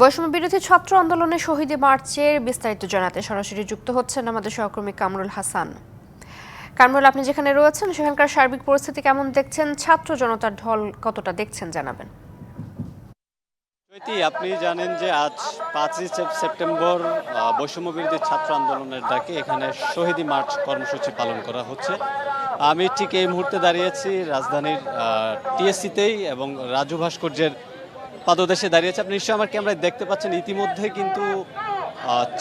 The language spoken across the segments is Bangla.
বৈষম্য বিরোধী ছাত্র আন্দোলনে শহীদে মার্চের বিস্তারিত জানাতে সরাসরি যুক্ত হচ্ছেন আমাদের সহকর্মী কামরুল হাসান। কামরুল, আপনি যেখানে রয়েছেন, সেখানকার সার্বিক পরিস্থিতি কেমন দেখছেন? ছাত্র জনতার ঢল কতটা দেখছেন, জানাবেন। আপনি জানেন যে আজ পাঁচই সেপ্টেম্বর বৈষম্য বিরোধী ছাত্র আন্দোলনের ডাকে এখানে শহীদি মার্চ কর্মসূচি পালন করা হচ্ছে। আমি ঠিক এই মুহূর্তে দাঁড়িয়েছি রাজধানীর টিএসসিতেই এবং রাজু ভাস্কর্যের পাদদেশে দাঁড়িয়েছে। আপনি নিশ্চয়ই আমার ক্যামেরায় দেখতে পাচ্ছেন, ইতিমধ্যে কিন্তু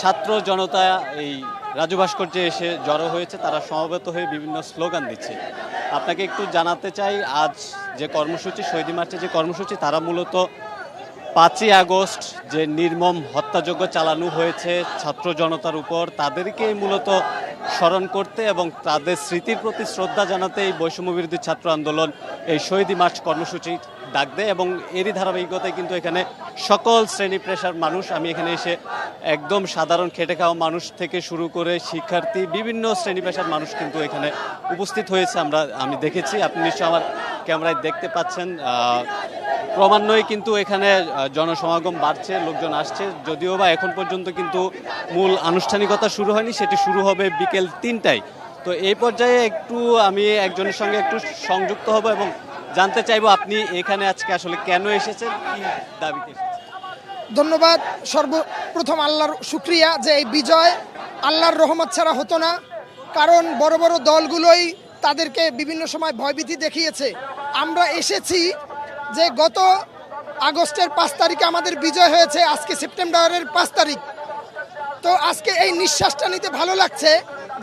ছাত্র জনতা এই রাজু ভাস্কর্যে এসে জড়ো হয়েছে, তারা সমবেত হয়ে বিভিন্ন স্লোগান দিচ্ছে। আপনাকে একটু জানাতে চাই, আজ যে কর্মসূচি, শহীদি মার্চে যে কর্মসূচি, তারা মূলত পাঁচই আগস্ট যে নির্মম হত্যাযজ্ঞ চালানো হয়েছে ছাত্র জনতার উপর তাদেরকে মূলত স্মরণ করতে এবং তাদের স্মৃতির প্রতি শ্রদ্ধা জানাতে এই বৈষম্য বিরোধী ছাত্র আন্দোলন এই শহীদী মার্চ কর্মসূচি ডাক দেয় এবং এরই ধারাবাহিকতায় কিন্তু এখানে সকল শ্রেণি পেশার মানুষ, আমি এখানে এসে একদম সাধারণ খেটে খাওয়া মানুষ থেকে শুরু করে শিক্ষার্থী, বিভিন্ন শ্রেণি পেশার মানুষ কিন্তু এখানে উপস্থিত হয়েছে। আমরা, আমি দেখেছি, আপনি নিশ্চয় আমার ক্যামেরায় দেখতে পাচ্ছেন ক্রমান্বয়ে কিন্তু এখানে জনসমাগম বাড়ছে, লোকজন আসছে। যদিও বা এখন পর্যন্ত কিন্তু মূল আনুষ্ঠানিকতা শুরু হয়নি, সেটি শুরু হবে বিকেল তিনটায়। তো এই পর্যায়ে একটু আমি একজনের সঙ্গে একটু সংযুক্ত হব এবং জানতে চাইব আপনি এখানে আজকে আসলে কেন এসেছেন, কি দাবিতে ধন্যবাদ। সর্বপ্রথম আল্লাহর শুক্রিয়া যে এই বিজয় আল্লাহর রহমত ছাড়া হতো না, কারণ বড় বড় দলগুলোই তাদেরকে বিভিন্ন সময় ভয়ভীতি দেখিয়েছে। আমরা এসেছি যে গত আগস্টের পাঁচ তারিখে আমাদের বিজয় হয়েছে, আজকে সেপ্টেম্বরের পাঁচ তারিখ। তো আজকে এই নিঃশ্বাসটা নিতে ভালো লাগছে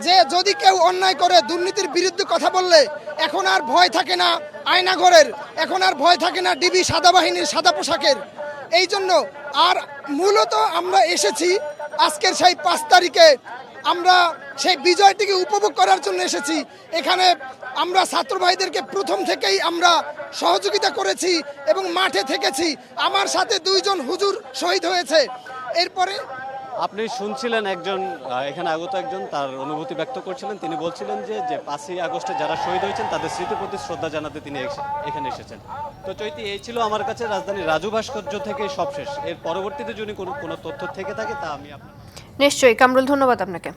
যে যদি কেউ অন্যায় করে, দুর্নীতির বিরুদ্ধে কথা বললে, এখন আর ভয় থাকে না আয়নাঘরের, এখন আর ভয় থাকে না ডিবি সাদা বাহিনীর সাদা পোশাকের। এই জন্য আর মূলত আমরা এসেছি আজকের সেই পাঁচ তারিখে আমরা সেই বিজয়টিকে উপভোগ করার জন্য এসেছি। এখানে আমরা ছাত্র ভাইদেরকে প্রথম থেকেই আমরা সহযোগিতা করেছি এবং মাঠে থেকেছি। আমার সাথে দুইজন হুজুর শহীদ হয়েছে। এরপরে আপনি শুনছিলেন একজন এখানে আগত একজন, তার অনুভূতি ব্যক্ত করছিলেন। তিনি বলছিলেন যে যে পাঁচই আগস্টে যারা শহীদ হয়েছেন, তাদের স্মৃতির প্রতি শ্রদ্ধা জানাতে তিনি এখানে এসেছেন। তো চৈতি, এই ছিল আমার কাছে রাজধানী রাজু ভাস্কর্য থেকে সবশেষ। এর পরবর্তীতে যদি কোনো কোনো তথ্য থেকে থাকে, তা আমি আপনার নিশ্চয়ই কামরুল ধন্যবাদ আপনাকে।